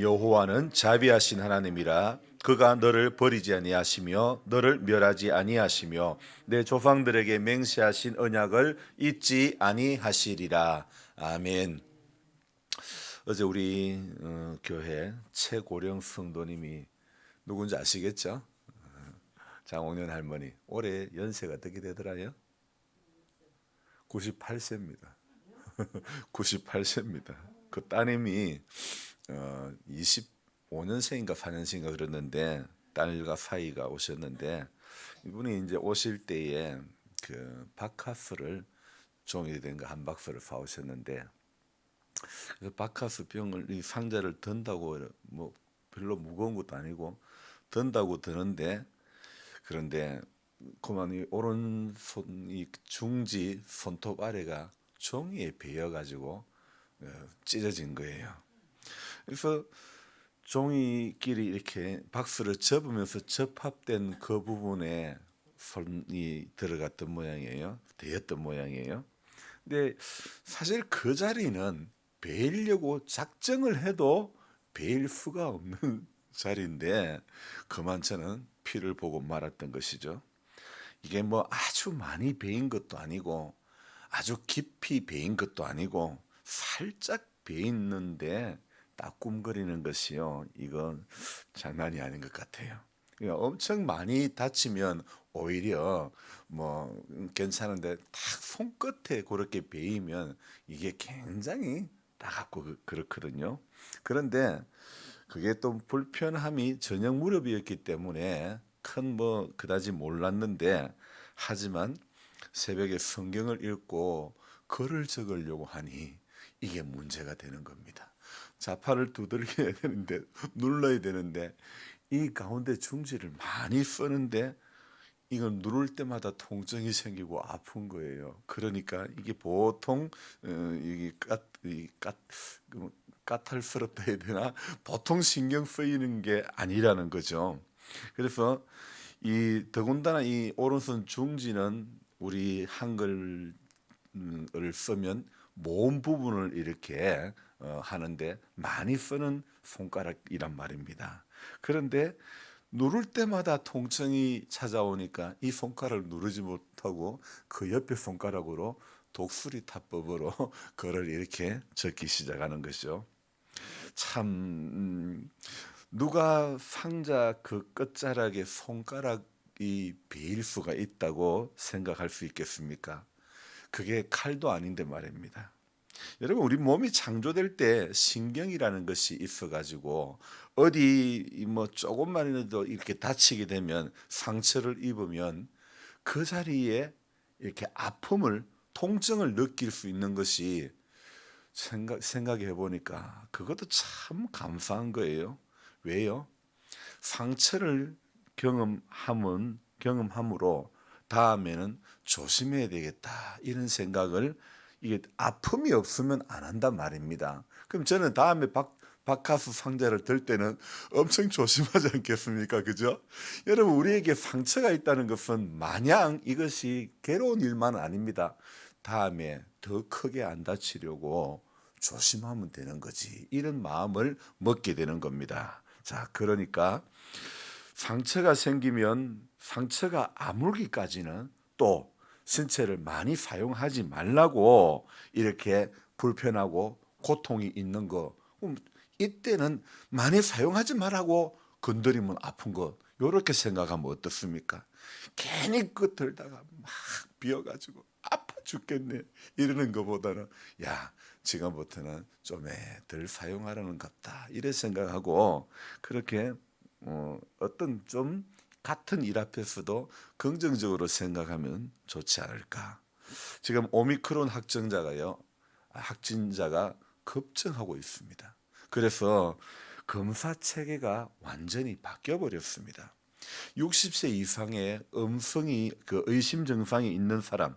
여호와는 자비하신 하나님이라 그가 너를 버리지 아니하시며 너를 멸하지 아니하시며 내 조상들에게 맹세하신 언약을 잊지 아니하시리라 아멘. 어제 우리 어, 교회 최고령 성도님이 누군지 아시겠죠? 장홍년 할머니 올해 연세가 어떻게 되더라요? 98세입니다. 98세입니다. 그 따님이 어, 25년생인가 4년생인가 그랬는데 딸과 사이가 오셨는데 이분이 이제 오실 때에 그 바카스를 종이 된 거 한 박스를 사 오셨는데 그래서 바카스 병을 이 상자를 든다고 뭐 별로 무거운 것도 아니고 든다고 드는데 그런데 그만 이 오른손 이 중지 손톱 아래가 종이에 베어 가지고 어, 찢어진 거예요. 그래서 종이끼리 이렇게 박스를 접으면서 접합된 그 부분에 손이 들어갔던 모양이에요. 되었던 모양이에요. 근데 사실 그 자리는 베이려고 작정을 해도 베일 수가 없는 자리인데 그만 저는 피를 보고 말았던 것이죠. 이게 뭐 아주 많이 베인 것도 아니고 아주 깊이 베인 것도 아니고 살짝 베있는데 따끔거리는 것이요. 이건 장난이 아닌 것 같아요. 그러니까 엄청 많이 다치면 오히려 뭐 괜찮은데 딱 손끝에 그렇게 베이면 이게 굉장히 따갑고 그- 그렇거든요. 그런데 그게 또 불편함이 저녁 무렵이었기 때문에 큰 뭐 그다지 몰랐는데 하지만 새벽에 성경을 읽고 글을 적으려고 하니 이게 문제가 되는 겁니다. 자파를 두들겨야 되는데 눌러야 되는데 이 가운데 중지를 많이 쓰는데 이걸 누를 때마다 통증이 생기고 아픈 거예요. 그러니까 이게 보통 어, 이게 까, 이 까, 그 까탈스럽다 해야 되나 보통 신경 쓰이는 게 아니라는 거죠. 그래서 이 더군다나 이 오른손 중지는 우리 한글을 쓰면 모음 부분을 이렇게 어, 하는데 많이 쓰는 손가락이란 말입니다. 그런데 누를 때마다 통증이 찾아오니까 이 손가락을 누르지 못하고 그 옆에 손가락으로 독수리 타법으로 글을 이렇게 적기 시작하는 것이죠. 참 음, 누가 상자 그 끝자락에 손가락이 베일 수가 있다고 생각할 수 있겠습니까? 그게 칼도 아닌데 말입니다. 여러분 우리 몸이 창조될 때 신경이라는 것이 있어 가지고 어디 뭐 조금만이라도 이렇게 다치게 되면 상처를 입으면 그 자리에 이렇게 아픔을 통증을 느낄 수 있는 것이 생각 생각해 보니까 그것도 참 감사한 거예요. 왜요? 상처를 경험함은 경험함으로 다음에는 조심해야 되겠다 이런 생각을 이게 아픔이 없으면 안 한단 말입니다. 그럼 저는 다음에 박 바카스 상자를 들 때는 엄청 조심하지 않겠습니까? 그죠? 여러분 우리에게 상처가 있다는 것은 마냥 이것이 괴로운 일만 아닙니다. 다음에 더 크게 안 다치려고 조심하면 되는 거지. 이런 마음을 먹게 되는 겁니다. 자, 그러니까 상처가 생기면 상처가 아물기까지는 또 신체를 많이 사용하지 말라고 이렇게 불편하고 고통이 있는 거. 이때는 많이 사용하지 말라고 건드리면 아픈 거. 요렇게 생각하면 어떻습니까? 괜히 그 들다가 막 비어가지고 아파 죽겠네 이러는 것보다는 야 지금부터는 좀덜 사용하라는 같다 이래 생각하고 그렇게 어, 어떤 좀 같은 일 앞에서도 긍정적으로 생각하면 좋지 않을까. 지금 오미크론 확정자가요, 확진자가 급증하고 있습니다. 그래서 검사 체계가 완전히 바뀌어 버렸습니다. 60세 이상의 음성이 그 의심 증상이 있는 사람,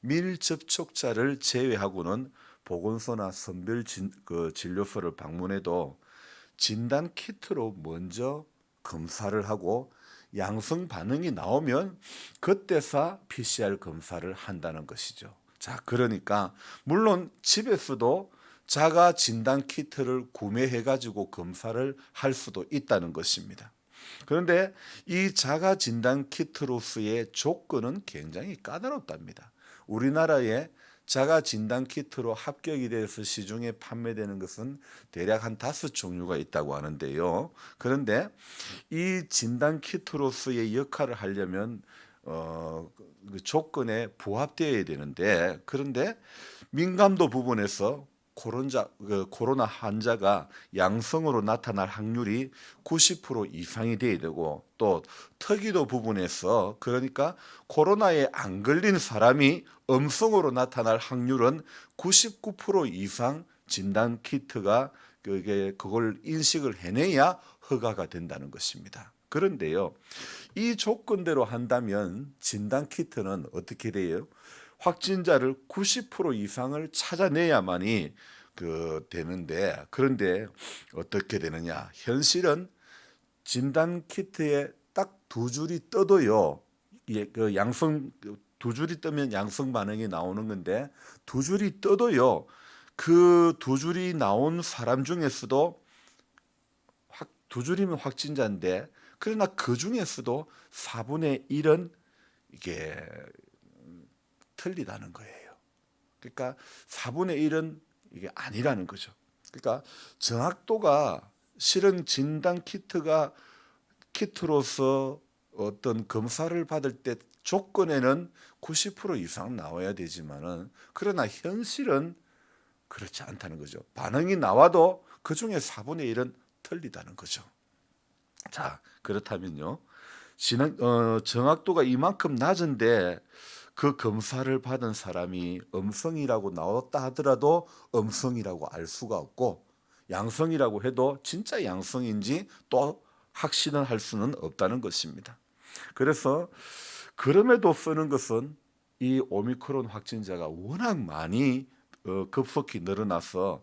밀접촉자를 제외하고는 보건소나 선별 진, 그 진료소를 방문해도 진단 키트로 먼저 검사를 하고 양성 반응이 나오면 그때서 PCR 검사를 한다는 것이죠. 자, 그러니까 물론 집에서도 자가 진단 키트를 구매해 가지고 검사를 할 수도 있다는 것입니다. 그런데 이 자가 진단 키트로서의 조건은 굉장히 까다롭답니다. 우리나라에 자가 진단 키트로 합격이 돼서 시중에 판매되는 것은 대략 한 다섯 종류가 있다고 하는데요. 그런데 이 진단 키트로서의 역할을 하려면 어, 그 조건에 부합되어야 되는데 그런데 민감도 부분에서 코로나, 그 코로나 환자가 양성으로 나타날 확률이 90% 이상이 돼야 되고 또 특이도 부분에서 그러니까 코로나에 안 걸린 사람이 음성으로 나타날 확률은 99% 이상 진단 키트가 그게 그걸 인식을 해내야 허가가 된다는 것입니다. 그런데요, 이 조건대로 한다면 진단 키트는 어떻게 돼요? 확진자를 90% 이상을 찾아내야만이 그 되는데 그런데 어떻게 되느냐? 현실은 진단 키트에 딱 두 줄이 떠도요. 예, 그 양성 두 줄이 뜨면 양성 반응이 나오는 건데 두 줄이 떠도요. 그 두 줄이 나온 사람 중에서도 확, 두 줄이면 확진자인데 그러나 그 중에서도 4분의 1은 이게 틀리다는 거예요. 그러니까 4분의 1은 이게 아니라는 거죠. 그러니까 정확도가 실은 진단 키트가 키트로서 어떤 검사를 받을 때 조건에는 90% 이상 나와야 되지만은 그러나 현실은 그렇지 않다는 거죠. 반응이 나와도 그 중에 4분의 1은 틀리다는 거죠. 자, 그렇다면요. 진행, 어, 정확도가 이만큼 낮은데 그 검사를 받은 사람이 음성이라고 나왔다 하더라도 음성이라고 알 수가 없고 양성이라고 해도 진짜 양성인지 또 확신을 할 수는 없다는 것입니다. 그래서 그럼에도 쓰는 것은 이 오미크론 확진자가 워낙 많이 어, 급속히 늘어나서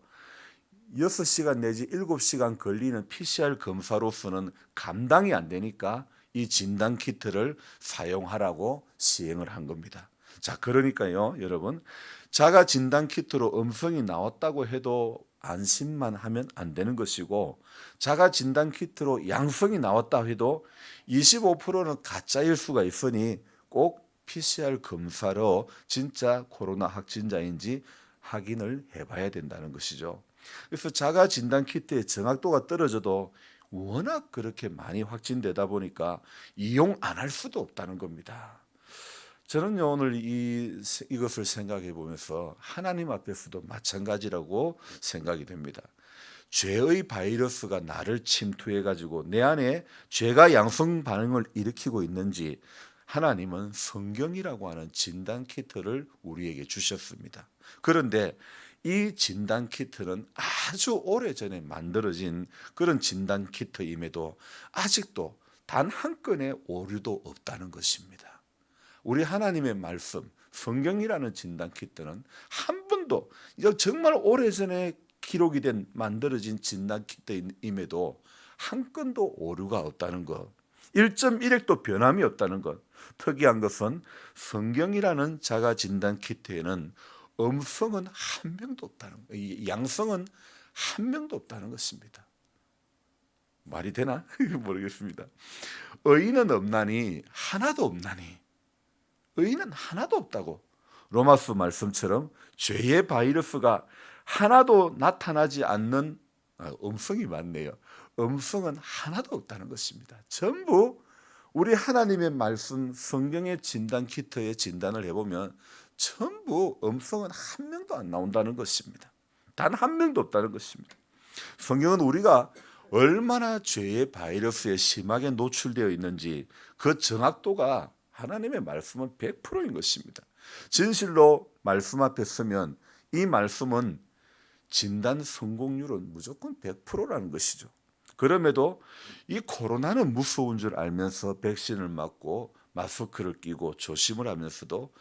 6시간 내지 7시간 걸리는 PCR 검사로서는 감당이 안 되니까 이 진단 키트를 사용하라고 시행을 한 겁니다. 자, 그러니까요, 여러분. 자가 진단 키트로 음성이 나왔다고 해도 안심만 하면 안 되는 것이고 자가 진단 키트로 양성이 나왔다 해도 25%는 가짜일 수가 있으니 꼭 PCR 검사로 진짜 코로나 확진자인지 확인을 해 봐야 된다는 것이죠. 그래서 자가 진단 키트의 정확도가 떨어져도 워낙 그렇게 많이 확진되다 보니까 이용 안 할 수도 없다는 겁니다. 저는요 오늘 이 이것을 생각해 보면서 하나님 앞에서도 마찬가지라고 생각이 됩니다. 죄의 바이러스가 나를 침투해 가지고 내 안에 죄가 양성 반응을 일으키고 있는지 하나님은 성경이라고 하는 진단 키트를 우리에게 주셨습니다. 그런데 이 진단 키트는 아주 오래 전에 만들어진 그런 진단 키트임에도 아직도 단 한 건의 오류도 없다는 것입니다. 우리 하나님의 말씀, 성경이라는 진단 키트는 한 번도 정말 오래 전에 기록이 된 만들어진 진단 키트임에도 한 건도 오류가 없다는 것. 1.1핵도 변함이 없다는 것. 특이한 것은 성경이라는 자가 진단 키트에는 음성은 한 명도 없다는 거, 양성은 한 명도 없다는 것입니다. 말이 되나 모르겠습니다. 의인은 없나니 하나도 없나니 의인은 하나도 없다고 로마스 말씀처럼 죄의 바이러스가 하나도 나타나지 않는 아, 음성이 많네요. 음성은 하나도 없다는 것입니다. 전부 우리 하나님의 말씀 성경의 진단 키트에 진단을 해보면 전부 음성은 한 명도 안 나온다는 것입니다. 단 한 명도 없다는 것입니다. 성경은 우리가 얼마나 죄의 바이러스에 심하게 노출되어 있는지 그 정확도가 하나님의 말씀은 100%인 것입니다. 진실로 말씀 앞에 서면 이 말씀은 진단 성공률은 무조건 100%라는 것이죠. 그럼에도 이 코로나는 무서운 줄 알면서 백신을 맞고 마스크를 끼고 조심을 하면서도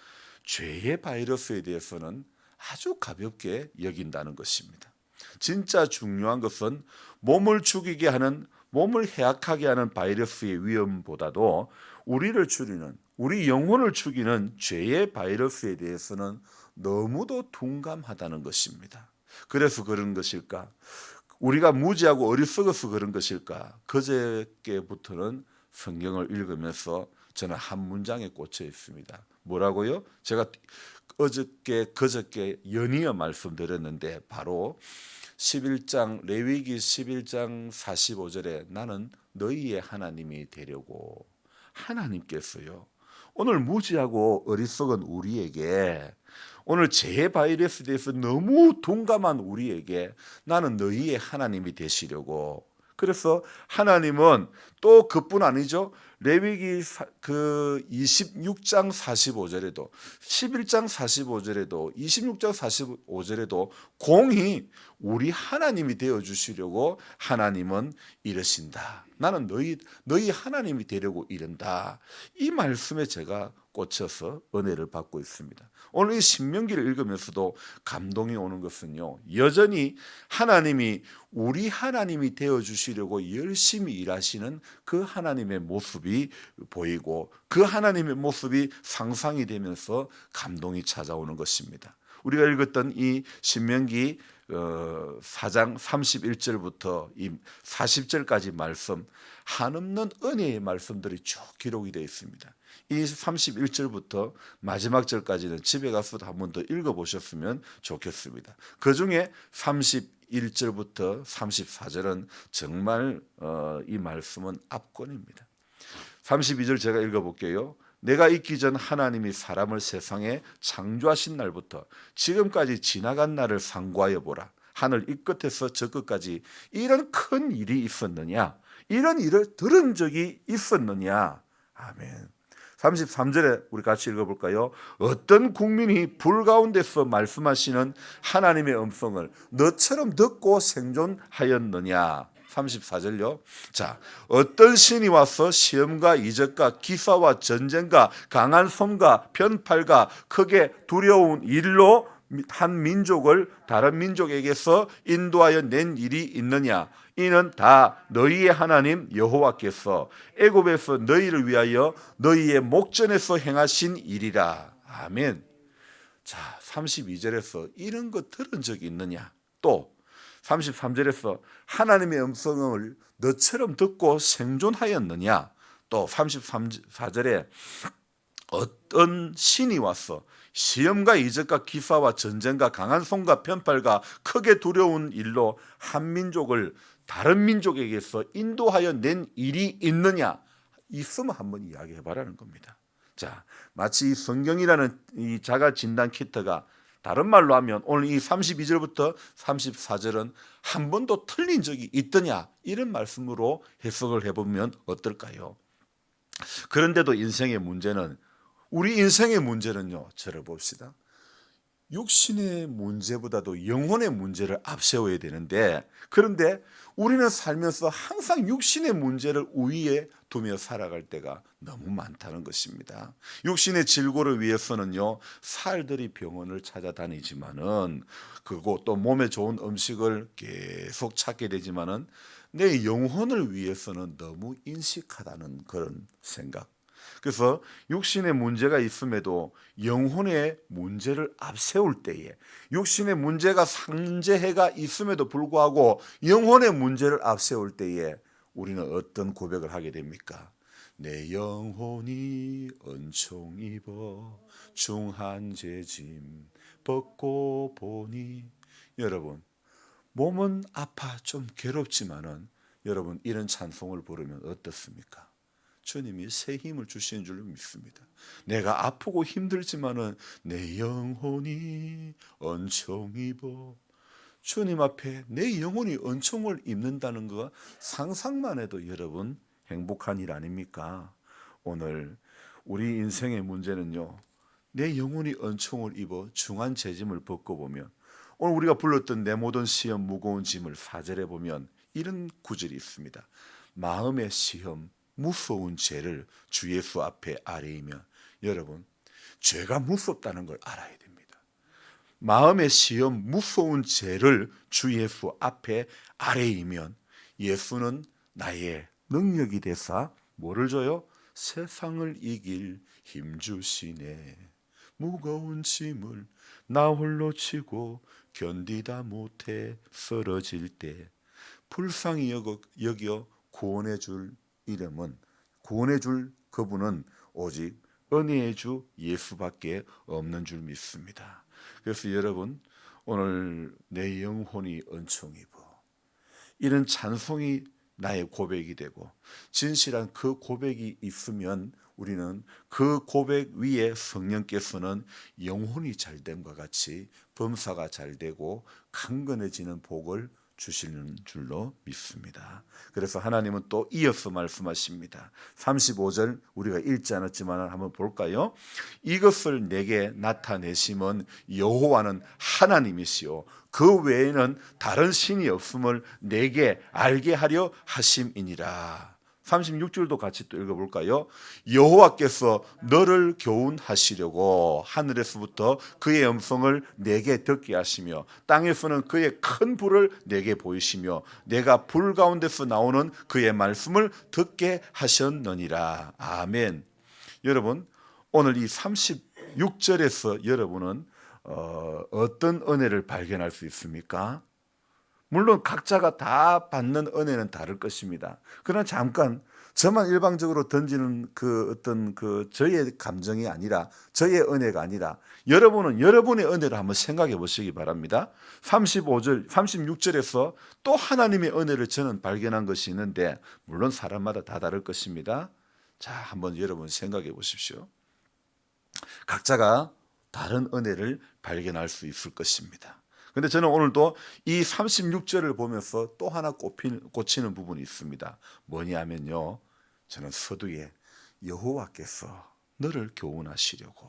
죄의 바이러스에 대해서는 아주 가볍게 여긴다는 것입니다. 진짜 중요한 것은 몸을 죽이게 하는 몸을 해악하게 하는 바이러스의 위험보다도 우리를 줄이는 우리 영혼을 죽이는 죄의 바이러스에 대해서는 너무도 둔감하다는 것입니다. 그래서 그런 것일까? 우리가 무지하고 어리석어서 그런 것일까? 그저께부터는 성경을 읽으면서 저는 한 문장에 꽂혀 있습니다. 뭐라고요? 제가 어저께 그저께 연이어 말씀드렸는데 바로 11장 레위기 11장 45절에 나는 너희의 하나님이 되려고 하나님께서요. 오늘 무지하고 어리석은 우리에게 오늘 재해 바이러스에 대해서 너무 동감한 우리에게 나는 너희의 하나님이 되시려고 그래서 하나님은 또 그뿐 아니죠. 레위기 사- 그 26장 45절에도 11장 45절에도 26장 45절에도 공히 우리 하나님이 되어 주시려고 하나님은 이르신다. 나는 너희 너희 하나님이 되려고 이른다. 이 말씀에 제가 꽂혀서 은혜를 받고 있습니다. 오늘 이 신명기를 읽으면서도 감동이 오는 것은요. 여전히 하나님이 우리 하나님이 되어 주시려고 열심히 일하시는 그 하나님의 모습이 보이고 그 하나님의 모습이 상상이 되면서 감동이 찾아오는 것입니다. 우리가 읽었던 이 신명기 어, 4장 31절부터 이 40절까지 말씀 한없는 은혜의 말씀들이 쭉 기록이 되어 있습니다. 이 31절부터 마지막 절까지는 집에 가서 한번 더 읽어 보셨으면 좋겠습니다. 그 중에 31절부터 34절은 정말 어, 이 말씀은 압권입니다. 32절 제가 읽어 볼게요. 내가 있기 전 하나님이 사람을 세상에 창조하신 날부터 지금까지 지나간 날을 상고하여 보라. 하늘 이 끝에서 저 끝까지 이런 큰 일이 있었느냐? 이런 일을 들은 적이 있었느냐? 아멘. 33절에 우리 같이 읽어볼까요? 어떤 국민이 불 가운데서 말씀하시는 하나님의 음성을 너처럼 듣고 생존하였느냐? 34절요. 자, 어떤 신이 와서 시험과 이적과 기사와 전쟁과 강한 손과 편팔과 크게 두려운 일로 한 민족을 다른 민족에게서 인도하여 낸 일이 있느냐? 이는 다 너희의 하나님 여호와께서 애굽에서 너희를 위하여 너희의 목전에서 행하신 일이라. 아멘. 자, 32절에서 이런 거 들은 적이 있느냐? 또 33절에서 하나님의 음성을 너처럼 듣고 생존하였느냐? 또 33절에 어떤 신이 왔어 시험과 이적과 기사와 전쟁과 강한 손과 편팔과 크게 두려운 일로 한 민족을 다른 민족에게서 인도하여 낸 일이 있느냐? 있으면 한번 이야기해 봐라는 겁니다. 자, 마치 이 성경이라는 이 자가 진단 키트가 다른 말로 하면 오늘 이 32절부터 34절은 한 번도 틀린 적이 있더냐 이런 말씀으로 해석을 해보면 어떨까요? 그런데도 인생의 문제는 우리 인생의 문제는요. 저를 봅시다. 육신의 문제보다도 영혼의 문제를 앞세워야 되는데 그런데 우리는 살면서 항상 육신의 문제를 우위에 두며 살아갈 때가 너무 많다는 것입니다. 육신의 질고를 위해서는요 살들이 병원을 찾아다니지만은 그리고 또 몸에 좋은 음식을 계속 찾게 되지만은 내 영혼을 위해서는 너무 인식하다는 그런 생각. 그래서 육신의 문제가 있음에도 영혼의 문제를 앞세울 때에 육신의 문제가 상재해가 있음에도 불구하고 영혼의 문제를 앞세울 때에 우리는 어떤 고백을 하게 됩니까? 내 영혼이 은총 입어 중한 죄짐 벗고 보니 여러분 몸은 아파 좀 괴롭지만은 여러분 이런 찬송을 부르면 어떻습니까? 주님이 새 힘을 주시는 줄 믿습니다. 내가 아프고 힘들지만은 내 영혼이 은총 입어 주님 앞에 내 영혼이 은총을 입는다는 거 상상만 해도 여러분 행복한 일 아닙니까? 오늘 우리 인생의 문제는요. 내 영혼이 은총을 입어 중한 재짐을 벗고 보면 오늘 우리가 불렀던 내 모든 시험 무거운 짐을 사절해 보면 이런 구절이 있습니다. 마음의 시험 무서운 죄를 주 예수 앞에 아뢰이면 여러분 죄가 무섭다는 걸 알아야 됩니다. 마음의 시험 무서운 죄를 주 예수 앞에 아뢰이면 예수는 나의 능력이 되사 뭐를 줘요? 세상을 이길 힘 주시네. 무거운 짐을 나 홀로 지고 견디다 못해 쓰러질 때 불쌍히 여겨 구원해 줄 이름은 구원해 줄 그분은 오직 은혜의 주 예수밖에 없는 줄 믿습니다. 그래서 여러분 오늘 내 영혼이 은총 입어 이런 찬송이 나의 고백이 되고 진실한 그 고백이 있으면 우리는 그 고백 위에 성령께서는 영혼이 잘됨과 같이 범사가 잘 되고 강건해지는 복을 주시는 줄로 믿습니다. 그래서 하나님은 또 이어서 말씀하십니다. 35절 우리가 읽지 않았지만 한번 볼까요? 이것을 내게 나타내심은 여호와는 하나님이시요 그 외에는 다른 신이 없음을 내게 알게 하려 하심이니라. 36절도 같이 또 읽어볼까요? 여호와께서 너를 교훈하시려고 하늘에서부터 그의 음성을 내게 듣게 하시며 땅에서는 그의 큰 불을 내게 보이시며 내가 불 가운데서 나오는 그의 말씀을 듣게 하셨느니라. 아멘. 여러분 오늘 이 36절에서 여러분은 어, 어떤 은혜를 발견할 수 있습니까? 물론 각자가 다 받는 은혜는 다를 것입니다. 그러나 잠깐 저만 일방적으로 던지는 그 어떤 그 저의 감정이 아니라 저의 은혜가 아니라 여러분은 여러분의 은혜를 한번 생각해 보시기 바랍니다. 35절, 36절에서 또 하나님의 은혜를 저는 발견한 것이 있는데 물론 사람마다 다 다를 것입니다. 자, 한번 여러분 생각해 보십시오. 각자가 다른 은혜를 발견할 수 있을 것입니다. 근데 저는 오늘도 이 36절을 보면서 또 하나 꼽히는, 꽂히는 부분이 있습니다. 뭐냐면요. 저는 서두에 여호와께서 너를 교훈하시려고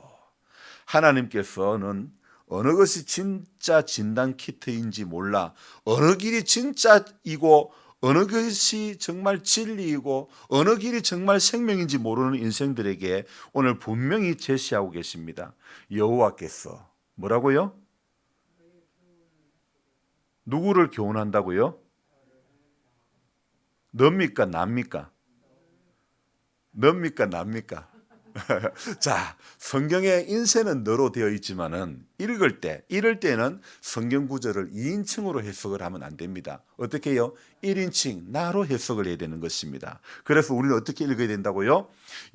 하나님께서는 어느 것이 진짜 진단 키트인지 몰라 어느 길이 진짜이고 어느 것이 정말 진리이고 어느 길이 정말 생명인지 모르는 인생들에게 오늘 분명히 제시하고 계십니다. 여호와께서 뭐라고요? 누구를 교훈한다고요? 넙니까 납니까? 넙니까 납니까? 자, 성경의 인쇄는 너로 되어 있지만은 읽을 때, 이럴 때는 성경 구절을 2인칭으로 해석을 하면 안 됩니다. 어떻게 해요? 1인칭 나로 해석을 해야 되는 것입니다. 그래서 우리는 어떻게 읽어야 된다고요?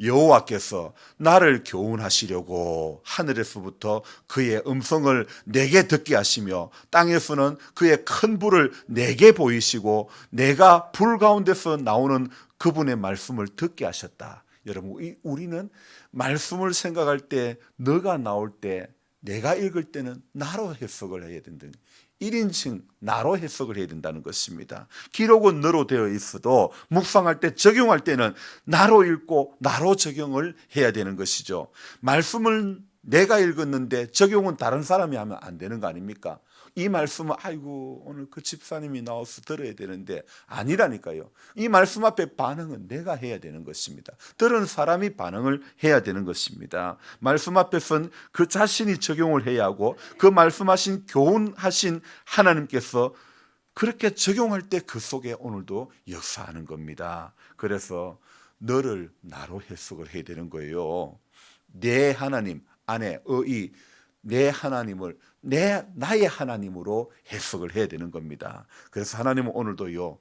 여호와께서 나를 교훈하시려고 하늘에서부터 그의 음성을 내게 듣게 하시며 땅에서는 그의 큰 불을 내게 보이시고 내가 불 가운데서 나오는 그분의 말씀을 듣게 하셨다. 여러분, 이- 우리는 말씀을 생각할 때, 너가 나올 때, 내가 읽을 때는 나로 해석을 해야 된다. 1인칭 나로 해석을 해야 된다는 것입니다. 기록은 너로 되어 있어도 묵상할 때 적용할 때는 나로 읽고 나로 적용을 해야 되는 것이죠. 말씀을 내가 읽었는데 적용은 다른 사람이 하면 안 되는 거 아닙니까? 이 말씀은 아이고 오늘 그 집사님이 나와서 들어야 되는데 아니라니까요. 이 말씀 앞에 반응은 내가 해야 되는 것입니다. 들은 사람이 반응을 해야 되는 것입니다. 말씀 앞에선 그 자신이 적용을 해야 하고 그 말씀하신 교훈하신 하나님께서 그렇게 적용할 때 그 속에 오늘도 역사하는 겁니다. 그래서 너를 나로 해석을 해야 되는 거예요. 내 하나님 안에 어이 내 하나님을 내 나의 하나님으로 해석을 해야 되는 겁니다. 그래서 하나님은 오늘도요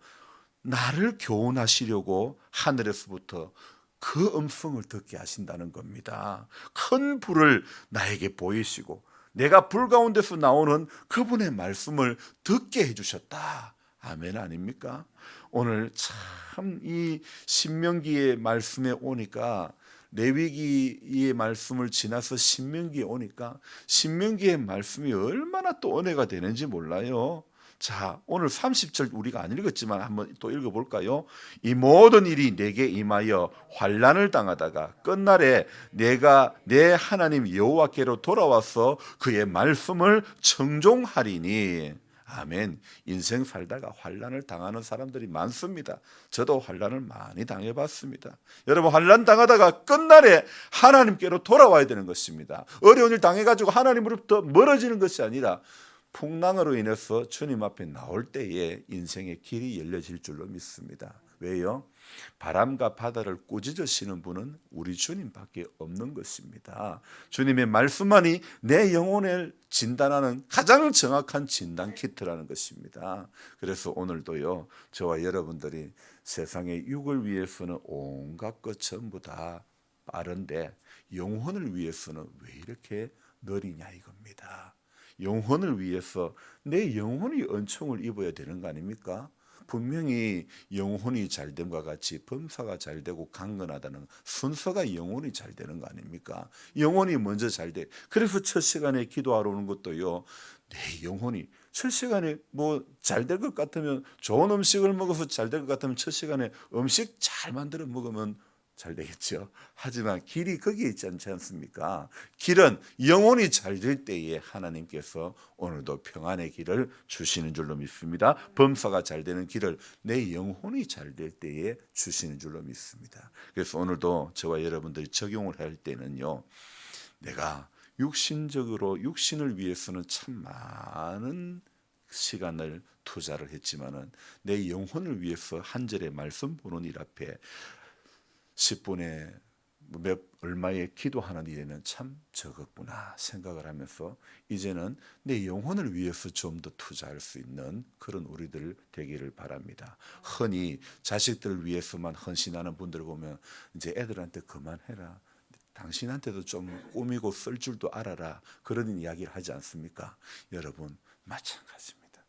나를 교훈하시려고 하늘에서부터 그 음성을 듣게 하신다는 겁니다. 큰 불을 나에게 보이시고 내가 불 가운데서 나오는 그분의 말씀을 듣게 해 주셨다. 아멘 아닙니까? 오늘 참 이 신명기의 말씀에 오니까 레위기의 말씀을 지나서 신명기에 오니까 신명기의 말씀이 얼마나 또 은혜가 되는지 몰라요. 자, 오늘 30절 우리가 안 읽었지만 한번 또 읽어 볼까요? 이 모든 일이 내게 임하여 환난을 당하다가 끝날에 내가 내 하나님 여호와께로 돌아와서 그의 말씀을 청종하리니 아멘. 인생 살다가 환란을 당하는 사람들이 많습니다. 저도 환란을 많이 당해 봤습니다. 여러분 환란 당하다가 끝날에 하나님께로 돌아와야 되는 것입니다. 어려운 일 당해 가지고 하나님으로부터 멀어지는 것이 아니라 풍랑으로 인해서 주님 앞에 나올 때에 인생의 길이 열려질 줄로 믿습니다. 왜요? 바람과 바다를 꾸짖으시는 분은 우리 주님밖에 없는 것입니다. 주님의 말씀만이 내 영혼을 진단하는 가장 정확한 진단 키트라는 것입니다. 그래서 오늘도요, 저와 여러분들이 세상의 육을 위해서는 온갖 것 전부 다 빠른데 영혼을 위해서는 왜 이렇게 느리냐 이겁니다. 영혼을 위해서 내 영혼이 은총을 입어야 되는 거 아닙니까? 분명히 영혼이 잘 됨과 같이 범사가 잘 되고 강건하다는 순서가 영혼이 잘 되는 거 아닙니까? 영혼이 먼저 잘 돼. 그래서 첫 시간에 기도하러 오는 것도요. 내 영혼이 첫 시간에 뭐 잘 될 것 같으면 좋은 음식을 먹어서 잘 될 것 같으면 첫 시간에 음식 잘 만들어 먹으면 잘 되겠죠. 하지만 길이 거기에 있지 않지 않습니까? 길은 영혼이 잘 될 때에 하나님께서 오늘도 평안의 길을 주시는 줄로 믿습니다. 범사가 잘 되는 길을 내 영혼이 잘 될 때에 주시는 줄로 믿습니다. 그래서 오늘도 저와 여러분들이 적용을 할 때는요. 내가 육신적으로 육신을 위해서는 참 많은 시간을 투자를 했지만은 내 영혼을 위해서 한 절의 말씀 보는 일 앞에 10분에 몇 얼마에 기도하는 일에는 참 적었구나 생각을 하면서 이제는 내 영혼을 위해서 좀 더 투자할 수 있는 그런 우리들 되기를 바랍니다. 흔히 자식들을 위해서만 헌신하는 분들 보면 이제 애들한테 그만해라. 당신한테도 좀 꾸미고 쓸 줄도 알아라. 그런 이야기를 하지 않습니까? 여러분 마찬가지입니다.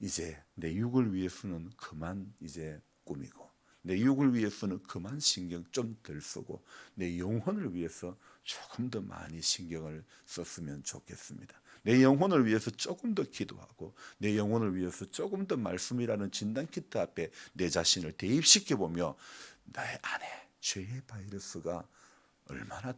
이제 내 육을 위해서는 그만 이제 꾸미고 내 육을 위해서는 그만 신경 좀 덜 쓰고 내 영혼을 위해서 조금 더 많이 신경을 썼으면 좋겠습니다. 내 영혼을 위해서 조금 더 기도하고 내 영혼을 위해서 조금 더 말씀이라는 진단 키트 앞에 내 자신을 대입시켜 보며 나의 안에 죄의 바이러스가 얼마나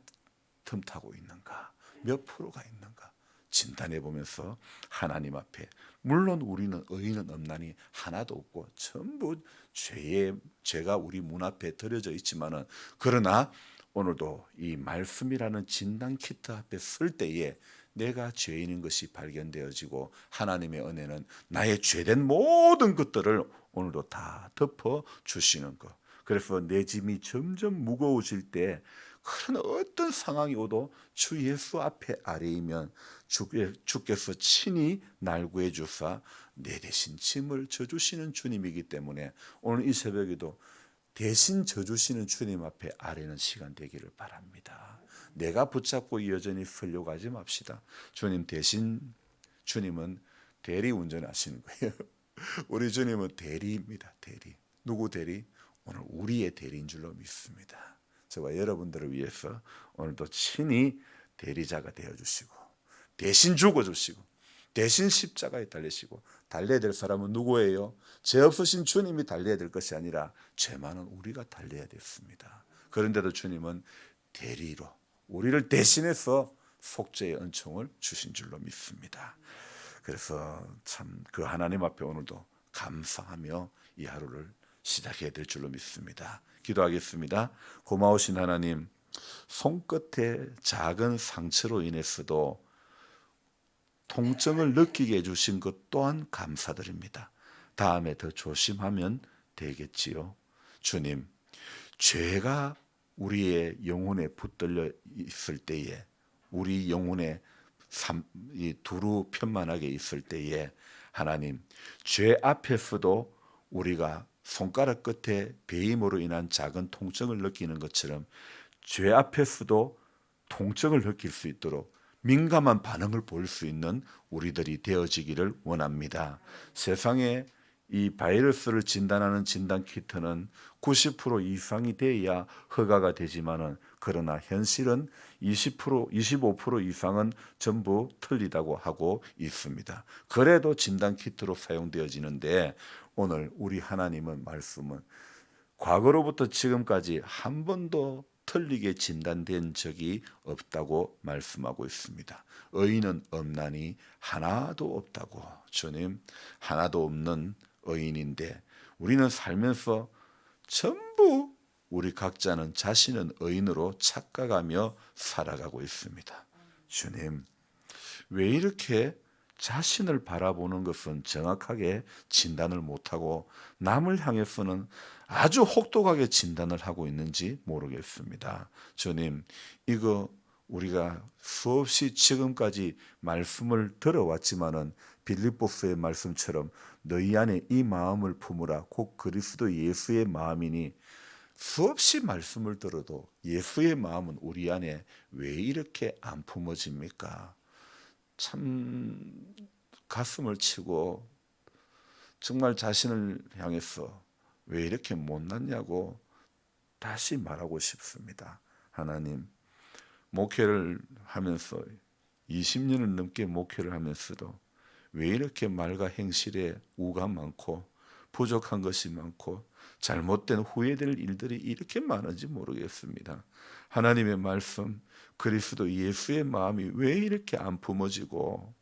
틈타고 있는가, 몇 프로가 있는가 진단해 보면서 하나님 앞에 물론 우리는 의인은 없나니 하나도 없고 전부 죄의 죄가 우리 문 앞에 들여져 있지만은 그러나 오늘도 이 말씀이라는 진단 키트 앞에 설 때에 내가 죄인인 것이 발견되어지고 하나님의 은혜는 나의 죄된 모든 것들을 오늘도 다 덮어 주시는 것. 그래서 내 짐이 점점 무거워질 때 그런 어떤 상황이 오도 주 예수 앞에 아래이면 주께- 주께서 친히 날 구해 주사 내 대신 짐을 져주시는 주님이기 때문에 오늘 이 새벽에도 대신 져주시는 주님 앞에 아래는 시간 되기를 바랍니다. 내가 붙잡고 여전히 하지 맙시다. 주님 대신 주님은 대리 운전하시는 거예요. 우리 주님은 대리입니다. 대리. 누구 대리? 오늘 우리의 대리인 줄로 믿습니다. 저와 여러분들을 위해서 오늘도 친히 대리자가 되어 주시고 대신 죽어 주시고 대신 십자가에 달리시고 달려야 될 사람은 누구예요? 죄 없으신 주님이 달려야 될 것이 아니라 죄 많은 우리가 달려야 됐습니다. 그런데도 주님은 대리로 우리를 대신해서 속죄의 은총을 주신 줄로 믿습니다. 그래서 참 그 하나님 앞에 오늘도 감사하며 이 하루를 시작해야 될 줄로 믿습니다. 기도하겠습니다. 고마우신 하나님, 손끝에 작은 상처로 인해서도 통증을 느끼게 해주신 것 또한 감사드립니다. 다음에 더 조심하면 되겠지요. 주님, 죄가 우리의 영혼에 붙들려 있을 때에 우리 영혼에 삼, 이 두루 편만하게 있을 때에 하나님 죄 앞에서도 우리가 손가락 끝에 배임으로 인한 작은 통증을 느끼는 것처럼 죄 앞에서도 통증을 느낄 수 있도록 민감한 반응을 보일 수 있는 우리들이 되어지기를 원합니다. 세상에 이 바이러스를 진단하는 진단 키트는 90% 이상이 돼야 허가가 되지만은 그러나 현실은 20% 25% 이상은 전부 틀리다고 하고 있습니다. 그래도 진단 키트로 사용되어지는데 오늘 우리 하나님은 말씀은 과거로부터 지금까지 한 번도 틀리게 진단된 적이 없다고 말씀하고 있습니다. 의인은 없나니 하나도 없다고 주님 하나도 없는 의인인데 우리는 살면서 전부 우리 각자는 자신은 의인으로 착각하며 살아가고 있습니다. 주님 왜 이렇게 자신을 바라보는 것은 정확하게 진단을 못하고 남을 향해서는 아주 혹독하게 진단을 하고 있는지 모르겠습니다. 주님, 이거 우리가 수없이 지금까지 말씀을 들어왔지만은 빌립보스의 말씀처럼 너희 안에 이 마음을 품으라 곧 그리스도 예수의 마음이니 수없이 말씀을 들어도 예수의 마음은 우리 안에 왜 이렇게 안 품어집니까? 참 가슴을 치고 정말 자신을 향해서 왜 이렇게 못났냐고 다시 말하고 싶습니다. 하나님, 목회를 하면서 20년을 넘게 목회를 하면서도 왜 이렇게 말과 행실에 우가 많고 부족한 것이 많고 잘못된 후회될 일들이 이렇게 많은지 모르겠습니다. 하나님의 말씀, 그리스도 예수의 마음이 왜 이렇게 안 품어지고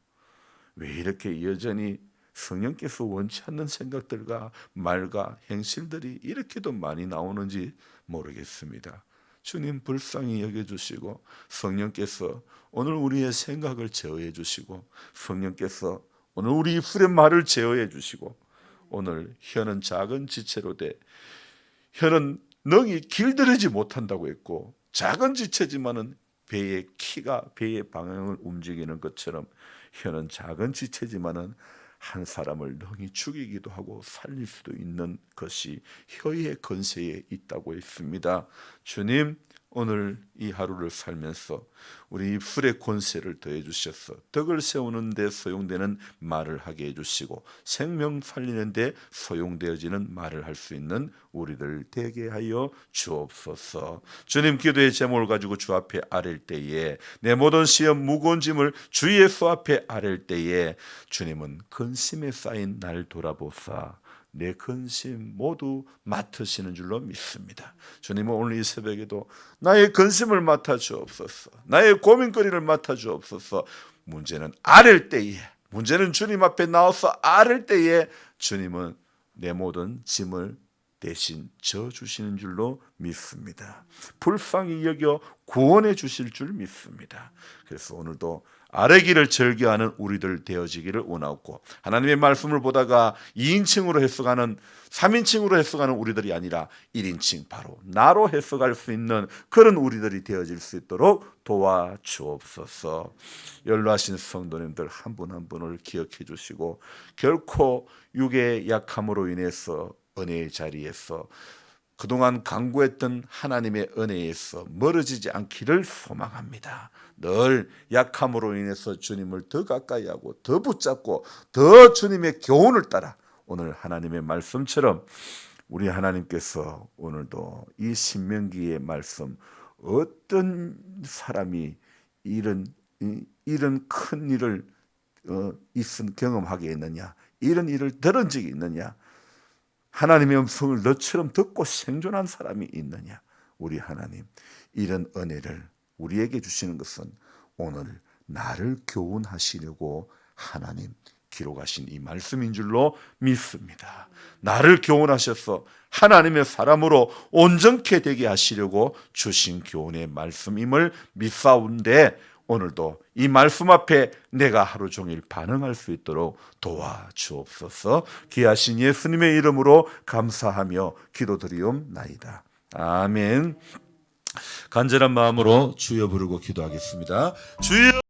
왜 이렇게 여전히 성령께서 원치 않는 생각들과 말과 행실들이 이렇게도 많이 나오는지 모르겠습니다. 주님 불쌍히 여겨주시고 성령께서 오늘 우리의 생각을 제어해 주시고 성령께서 오늘 우리 입술의 말을 제어해 주시고 오늘 혀는 작은 지체로 돼 혀는 능이 길들이지 못한다고 했고 작은 지체지만은 배의 키가 배의 방향을 움직이는 것처럼 혀는 작은 지체지만은 한 사람을 능히 죽이기도 하고 살릴 수도 있는 것이 혀의 건세에 있다고 했습니다. 주님 오늘 이 하루를 살면서 우리 입술의 권세를 더해 주셔서 덕을 세우는 데 소용되는 말을 하게 해 주시고 생명 살리는 데 소용되어지는 말을 할 수 있는 우리들 되게 하여 주옵소서. 주님 기도의 제목을 가지고 주 앞에 아랠 때에 내 모든 시험 무거운 짐을 주 예수 앞에 아랠 때에 주님은 근심에 쌓인 날 돌아보사 내 근심 모두 맡으시는 줄로 믿습니다. 주님은 오늘 이 새벽에도 나의 근심을 맡아 주옵소서. 나의 고민거리를 맡아 주옵소서. 문제는 아랠 때에 문제는 주님 앞에 나와서 아랠 때에 주님은 내 모든 짐을 대신 져 주시는 줄로 믿습니다. 불쌍히 여겨 구원해 주실 줄 믿습니다. 그래서 오늘도 아뢰기를 즐겨하는 우리들 되어지기를 원하고 하나님의 말씀을 보다가 2인칭으로 해석하는 3인칭으로 해석하는 우리들이 아니라 1인칭 바로 나로 해석할 수 있는 그런 우리들이 되어질 수 있도록 도와주옵소서. 연로하신 성도님들 한 분한 분을 기억해 주시고 결코 육의 약함으로 인해서 은혜의 자리에서 그동안 강구했던 하나님의 은혜에서 멀어지지 않기를 소망합니다. 늘 약함으로 인해서 주님을 더 가까이 하고 더 붙잡고 더 주님의 교훈을 따라 오늘 하나님의 말씀처럼 우리 하나님께서 오늘도 이 신명기의 말씀 어떤 사람이 이런 이- 이런 큰 일을 어, 있은 경험하게 했느냐 이런 일을 들은 적이 있느냐 하나님의 음성을 너처럼 듣고 생존한 사람이 있느냐? 우리 하나님, 이런 은혜를 우리에게 주시는 것은 오늘 나를 교훈하시려고 하나님 기록하신 이 말씀인 줄로 믿습니다. 나를 교훈하셔서 하나님의 사람으로 온전케 되게 하시려고 주신 교훈의 말씀임을 믿사온데 오늘도 이 말씀 앞에 내가 하루 종일 반응할 수 있도록 도와주옵소서. 귀하신 예수님의 이름으로 감사하며 기도드리옵나이다. 아멘. 간절한 마음으로 주여 부르고 기도하겠습니다. 주여